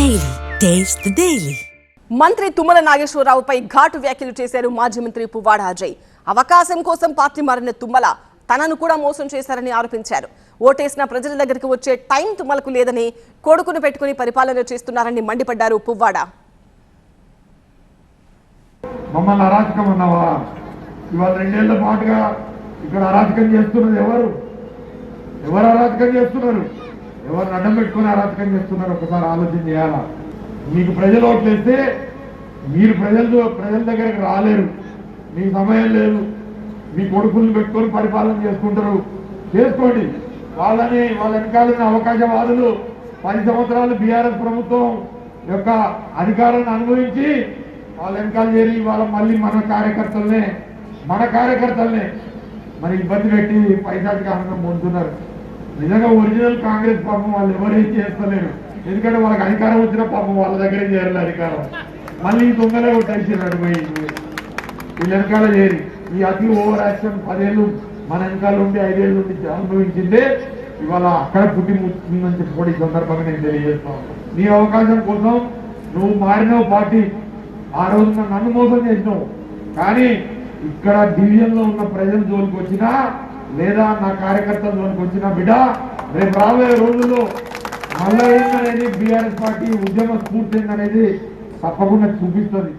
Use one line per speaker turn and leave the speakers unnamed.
Taste the Daily.
మంత్రి తుమ్మల నాగేశ్వరరావుపై ఘాటు వ్యాఖ్యలు చేశారు మాజీ మంత్రి పువ్వాడ అజయ్. అవకాశం కోసం పార్టీ మారిన తుమ్మల తనను కూడా మోసం చేశారని ఆరోపించారు. ఓటేసిన ప్రజల దగ్గరికి వచ్చే టైం తుమ్మలకు లేదని కొడుకును పెట్టుకుని పరిపాలన చేస్తున్నారని మండిపడ్డారు పువ్వాడ.
మమ్మల్ని అరాచకం అన్నావా? ఇవాళ రెండేళ్ళ పాటుగా ఇక్కడ అరాచకం చేస్తున్నది ఎవరు? ఎవరు అరాచకం చేస్తున్నారు? ఎవరు అడ్డం పెట్టుకుని అరాచకం చేస్తున్నారు ఒకసారి ఆలోచన చేయాలా? మీకు ప్రజలు ఓట్లేస్తే మీరు ప్రజలు ప్రజల దగ్గరికి రాలేరు. మీకు సమయం లేదు. మీ కొడుకుల్ని పెట్టుకొని పరిపాలన చేసుకుంటారు. చేసుకోండి. వాళ్ళని వాళ్ళ వెనకాలని అవకాశవాదులు పది సంవత్సరాలు బీఆర్ఎస్ ప్రభుత్వం యొక్క అధికారాన్ని అనుభవించి వాళ్ళ వెనకాల చేరి వాళ్ళ మళ్ళీ మన కార్యకర్తలనే మన కార్యకర్తలనే మరి ఇబ్బంది పెట్టి పైసాధికారంగా ఆనందం పొందుతున్నారు నిజంగా ఒరిజినల్ కాంగ్రెస్ పాపం వాళ్ళు ఎవరేం చేస్తలేరు. ఎందుకంటే వాళ్ళకి అధికారం వచ్చిన పాపం వాళ్ళ దగ్గరే చేయాలి అధికారం. మళ్ళీ ఈ దొంగలే కొట్టేసినాడు పోయి. వీళ్ళ వెనకాల చేరి. ఈ అతి ఓవర్ యాక్షన్ పదేళ్ళు మన వెనకాల ఉండి ఐదేళ్ళు ఉండి అనుభవించిందే. ఇవాళ అక్కడ పుట్టి ముచ్చుతుందని చెప్పి కూడా ఈ సందర్భంగా నేను తెలియజేస్తాను నీ అవకాశం కోసం నువ్వు మారినావు పార్టీ. ఆ రోజు నన్ను మోసం చేసినావు. కానీ ఇక్కడ డివిజన్లో ఉన్న ప్రజలు జోలికి వచ్చినా లేదా నా కార్యకర్తల వచ్చిన బిడ్డ రేపు రాబోయే రోజుల్లో మళ్ళీ అనేది బీఆర్ఎస్ పార్టీ ఉద్యమ స్ఫూర్తి అనేది తప్పకుండా చూపిస్తుంది.